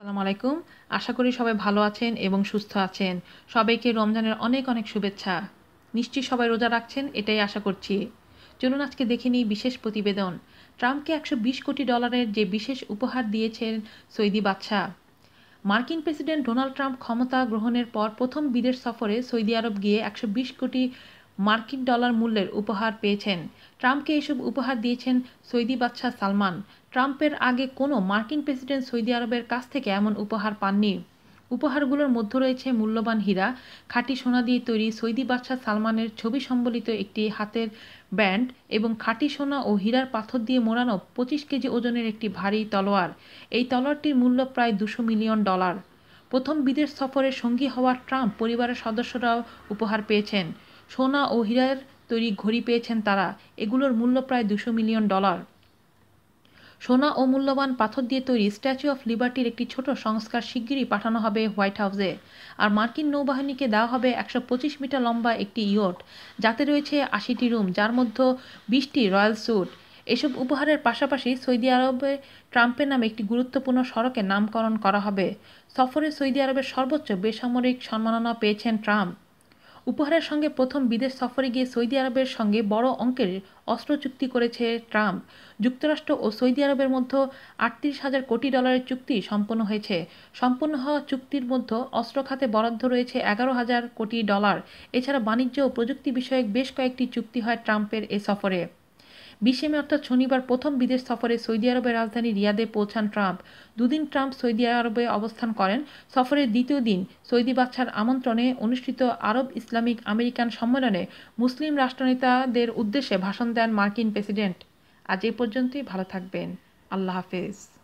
আসসালামু আলাইকুম আশা করি সবাই ভালো আছেন এবং সুস্থ আছেন। সবাইকে রমজানের অনেক অনেক শুভেচ্ছা। নিশ্চয়ই সবাই রোজা রাখছেন, এটাই আশা করছি। চলুন আজকে দেখে নিই বিশেষ প্রতিবেদন। ট্রাম্পকে একশো বিশ কোটি ডলারের যে বিশেষ উপহার দিয়েছেন সৌদি বাদশাহ। মার্কিন প্রেসিডেন্ট ডোনাল্ড ট্রাম্প ক্ষমতা গ্রহণের পর প্রথম বিদেশ সফরে সৌদি আরব গিয়ে একশো বিশ কোটি মার্কিন ডলার মূল্যের উপহার পেয়েছেন। ট্রাম্পকে এসব উপহার দিয়েছেন সৌদি বাদশাহ সালমান। ট্রাম্পের আগে কোনো মার্কিন প্রেসিডেন্ট সৌদি আরবের কাছ থেকে এমন উপহার পাননি। উপহারগুলোর মধ্যে রয়েছে মূল্যবান হীরা, খাঁটি সোনা দিয়ে তৈরি সৌদি বাদশাহ সালমানের ছবি সম্বলিত একটি হাতের ব্যান্ড এবং খাঁটি সোনা ও হীরার পাথর দিয়ে মোড়ানো পঁচিশ কেজি ওজনের একটি ভারী তলোয়ার। এই তলোয়ারটির মূল্য প্রায় দুশো মিলিয়ন ডলার। প্রথম বিদেশ সফরের সঙ্গী হওয়া ট্রাম্প পরিবারের সদস্যরাও উপহার পেয়েছেন। সোনা ও হীরার তৈরি ঘড়ি পেয়েছেন তারা। এগুলোর মূল্য প্রায় দুশো মিলিয়ন ডলার। সোনা ও মূল্যবান পাথর দিয়ে তৈরি স্ট্যাচু অফ লিবার্টির একটি ছোট সংস্কার শিগগিরই পাঠানো হবে হোয়াইট হাউসে। আর মার্কিন নৌবাহিনীকে দেওয়া হবে একশো পঁচিশ মিটার লম্বা একটি ইয়ট। যাতে রয়েছে আশিটি রুম, যার মধ্যে বিশটি রয়্যাল স্যুট। এসব উপহারের পাশাপাশি সৌদি আরবে ট্রাম্পের নামে একটি গুরুত্বপূর্ণ সড়কের নামকরণ করা হবে। সফরে সৌদি আরবের সর্বোচ্চ বেসামরিক সম্মাননা পেয়েছেন ট্রাম্প। উপহারের সঙ্গে প্রথম বিদেশ সফরে গিয়ে সৌদি আরবের সঙ্গে বড় অঙ্কের অস্ত্র চুক্তি করেছে ট্রাম্প। যুক্তরাষ্ট্র ও সৌদি আরবের মধ্যে আটত্রিশ হাজার কোটি ডলারের চুক্তি সম্পন্ন হয়েছে। সম্পন্ন হওয়া চুক্তির মধ্যে অস্ত্র খাতে বরাদ্দ রয়েছে এগারো হাজার কোটি ডলার। এছাড়া বাণিজ্য ও প্রযুক্তি বিষয়ক বেশ কয়েকটি চুক্তি হয় ট্রাম্পের এ সফরে। বিশে মে অর্থাৎ শনিবার প্রথম বিদেশ সফরে সৌদি আরবের রাজধানী রিয়াদে পৌঁছান ট্রাম্প। দুদিন ট্রাম্প সৌদি আরবে অবস্থান করেন। সফরের দ্বিতীয় দিন সৌদি বাদশার আমন্ত্রণে অনুষ্ঠিত আরব ইসলামিক আমেরিকান সম্মেলনে মুসলিম রাষ্ট্রনেতাদের উদ্দেশ্যে ভাষণ দেন মার্কিন প্রেসিডেন্ট। আজ এ পর্যন্তই, ভালো থাকবেন। আল্লাহ হাফেজ।